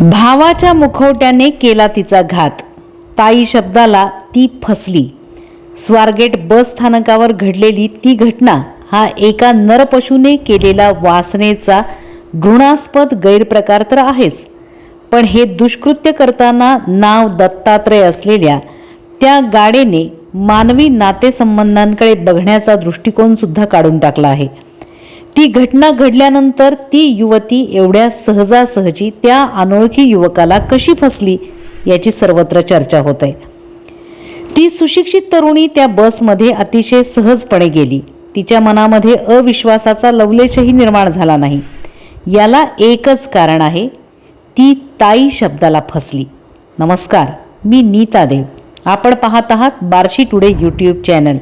भावाच्या मुखवट्याने केला तिचा घात. ताई शब्दाला ती फसली. स्वारगेट बस स्थानकावर घडलेली ती घटना हा एका नरपशूने केलेला वासनेचा घृणास्पद गैरप्रकार तर आहेच पण हे दुष्कृत्य करताना नाव दत्तात्रय असलेल्या त्या गाडेने मानवी नातेसंबंधांकडे बघण्याचा दृष्टिकोनसुद्धा काढून टाकला आहे. ती घटना घडल्यानंतर ती युवती एवढ्या सहजासहजी त्या अनोळखी युवकाला कशी फसली याची सर्वत्र चर्चा होत आहे. ती सुशिक्षित तरुणी त्या बसमध्ये अतिशय सहजपणे गेली. तिच्या मनामध्ये अविश्वासाचा लवलेशही निर्माण झाला नाही. याला एकच कारण आहे ती ताई शब्दाला फसली. नमस्कार मी नीता देव. आपण पाहत आहात Barshi today YouTube channel.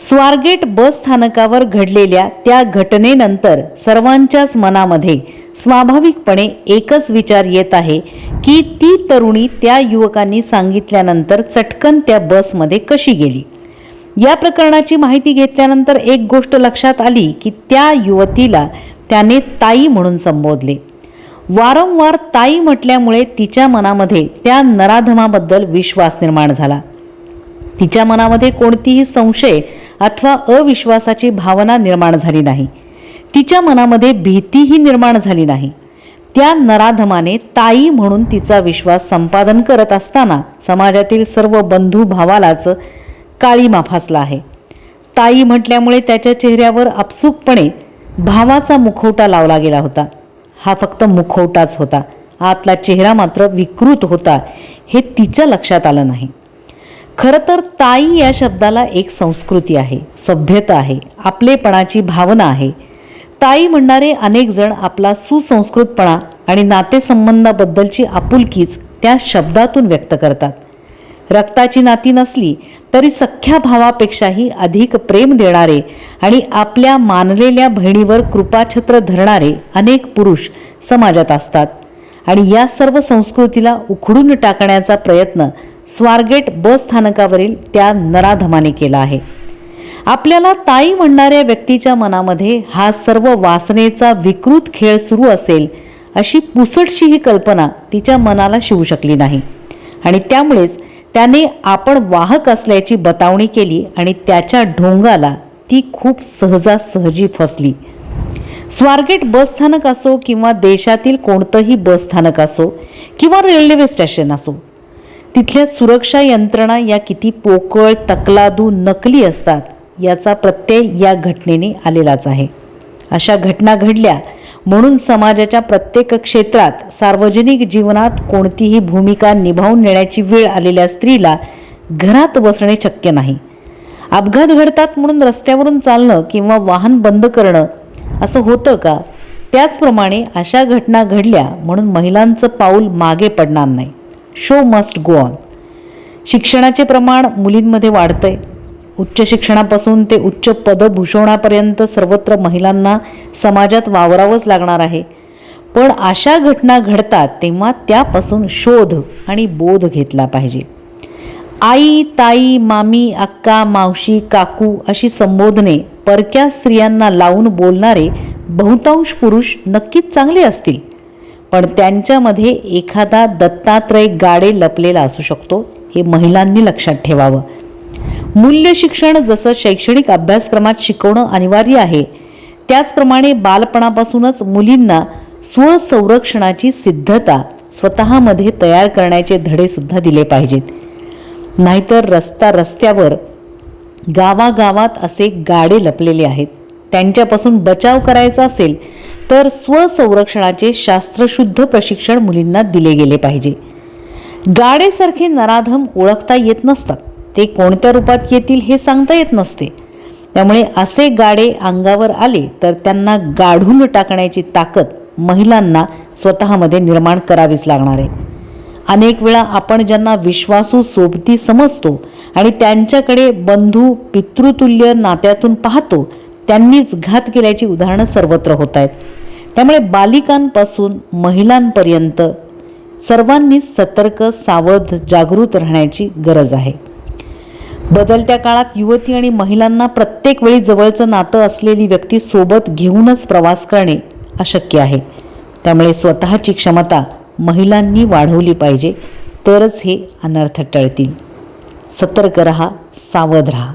Swargate bus स्थानकावर घडलेल्या त्या घटनेनंतर सर्वांच्याच मनामध्ये स्वाभाविकपणे एकच विचार येत आहे की ती तरुणी त्या युवकांनी सांगितल्यानंतर चटकन त्या बसमध्ये कशी गेली? या प्रकरणाची माहिती घेतल्यानंतर एक गोष्ट लक्षात आली की त्या युवतीला त्याने ताई म्हणून संबोधले. वारंवार ताई म्हटल्यामुळे तिच्या मनामध्ये त्या नराधमाबद्दल विश्वास निर्माण झाला. तिच्या मनामध्ये कोणतीही संशय अथवा अविश्वासाची भावना निर्माण झाली नाही. तिच्या मनामध्ये भीतीही निर्माण झाली नाही. त्या नराधमाने ताई म्हणून तिचा विश्वास संपादन करत असताना समाजातील सर्व बंधू भावालाच काळीमा फासला आहे. ताई म्हटल्यामुळे त्याच्या चेहऱ्यावर आपसुकपणे भावाचा मुखवटा लावला गेला होता. हा फक्त मुखवटाच होता. आतला चेहरा मात्र विकृत होता हे तिच्या लक्षात आलं नाही. खरं तर ताई या शब्दाला एक संस्कृती आहे सभ्यता आहे आपलेपणाची भावना आहे. ताई म्हणणारे अनेक जण आपला सुसंस्कृतपणा आणि नातेसंबंधाबद्दलची आपुलकीच त्या शब्दातून व्यक्त करतात. रक्ताची नाती नसली तरी सख्ख्या भावापेक्षाही अधिक प्रेम देणारे आणि आपल्या मानलेल्या बहिणीवर कृपाछत्र धरणारे अनेक पुरुष समाजात असतात. आणि या सर्व संस्कृतीला उखडून टाकण्याचा प्रयत्न स्वारगेट बस स्थानकावरील त्या नराधमाने केला आहे. आपल्याला ताई म्हणणाऱ्या व्यक्तीच्या मनामध्ये हा सर्व वासनेचा विकृत खेळ सुरू असेल अशी पुसटशी ही कल्पना तिच्या मनाला शिवू शकली नाही. आणि त्यामुळेच त्याने आपण वाहक असल्याची बतावणी केली आणि त्याच्या ढोंगाला ती खूप सहजासहजी फसली. स्वारगेट बस स्थानक असो किंवा देशातील कोणतंही बस स्थानक असो किंवा रेल्वे स्टेशन असो तिथल्या सुरक्षा यंत्रणा या किती पोकळ तकलादू नकली असतात याचा प्रत्यय या घटनेने आलेलाच आहे. अशा घटना घडल्या म्हणून समाजाच्या प्रत्येक क्षेत्रात सार्वजनिक जीवनात कोणतीही भूमिका निभावून नेण्याची वेळ आलेल्या स्त्रीला घरात बसणे शक्य नाही. अपघात घडतात म्हणून रस्त्यावरून चालणं किंवा वाहन बंद करणं असं होतं का? त्याचप्रमाणे अशा घटना घडल्या म्हणून महिलांचं पाऊल मागे पडणार नाही. शो मस्ट गो ऑन शिक्षणाचे प्रमाण मुलींमध्ये वाढतंय. उच्च शिक्षणापासून ते उच्च पदभूषणापर्यंत सर्वत्र महिलांना समाजात वावरावंच लागणार आहे. पण अशा घटना घडतात तेव्हा त्यापासून शोध आणि बोध घेतला पाहिजे. आई ताई मामी अक्का मावशी काकू अशी संबोधने परक्या स्त्रियांना लावून बोलणारे बहुतांश पुरुष नक्कीच चांगले असतील. पण त्यांच्यामध्ये एखादा दत्तात्रय गाडे लपलेला असू शकतो हे महिलांनी लक्षात ठेवावं. मूल्य शिक्षण जसं शैक्षणिक अभ्यासक्रमात शिकवणं अनिवार्य आहे त्याचप्रमाणे बालपणापासूनच मुलींना स्वसंरक्षणाची सिद्धता स्वतःमध्ये तयार करण्याचे धडेसुद्धा दिले पाहिजेत. नाहीतर रस्ता रस्त्यावर गावागावात असे गाडे लपलेले आहेत. त्यांच्यापासून बचाव करायचा असेल तर स्वसंरक्षणाचे शास्त्रशुद्ध प्रशिक्षण मुलींना दिले गेले पाहिजे. गाडेसारखे नराधम ओळखता येत नसतात. ते कोणत्या रूपात येतील हे सांगता येत नसते. त्यामुळे असे गाडे अंगावर आले तर त्यांना गाढून टाकण्याची ताकद महिलांना स्वतःमध्ये निर्माण करावीच लागणार आहे. अनेक वेळा आपण ज्यांना विश्वासू सोबती समजतो आणि त्यांच्याकडे बंधू पितृतुल्य नात्यातून पाहतो त्यांनीच घात केल्याची उदाहरणं सर्वत्र होत आहेत त्यामुळे बालिकांपासून महिलांपर्यंत सर्वांनीच सतर्क सावध जागृत राहण्याची गरज आहे. बदलत्या काळात युवती आणि महिलांना प्रत्येक वेळी जवळचं नातं असलेली व्यक्ती सोबत घेऊनच प्रवास करणे अशक्य आहे. त्यामुळे स्वतःची क्षमता महिलांनी वाढवली पाहिजे तरच हे अनर्थ टळतील. सतर्क रहा सावध रहा.